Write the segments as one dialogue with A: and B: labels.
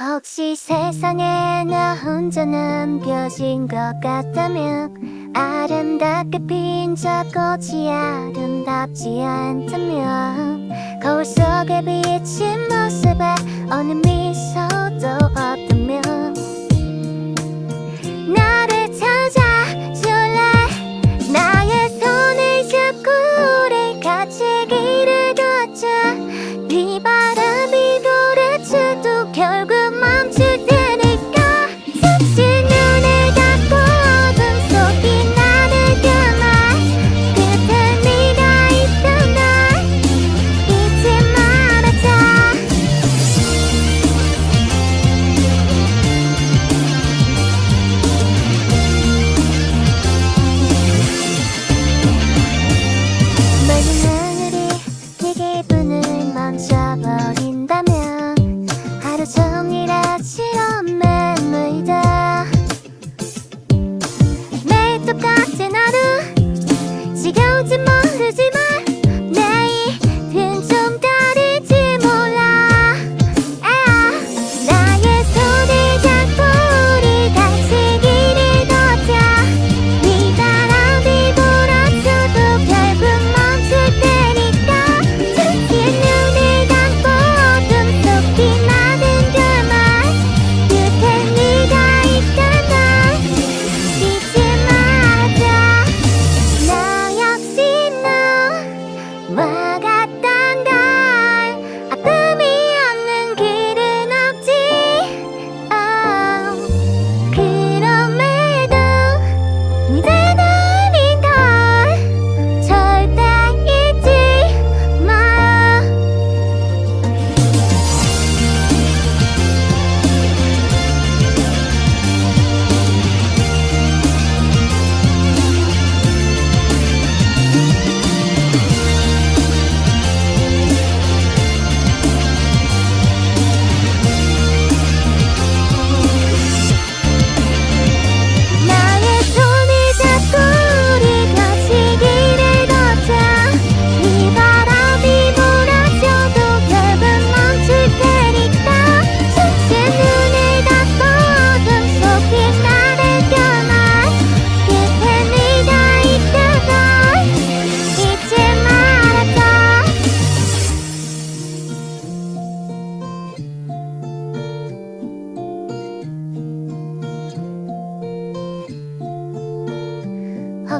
A: 혹시 세상에 나 혼자 남겨진 것 같다면 아름답게 핀 저 꽃이 아름답지 않다면 거울 속에 비친 모습에 어느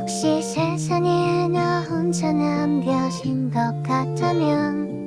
A: 혹시 세상에 나 혼자 남겨진 것 같다면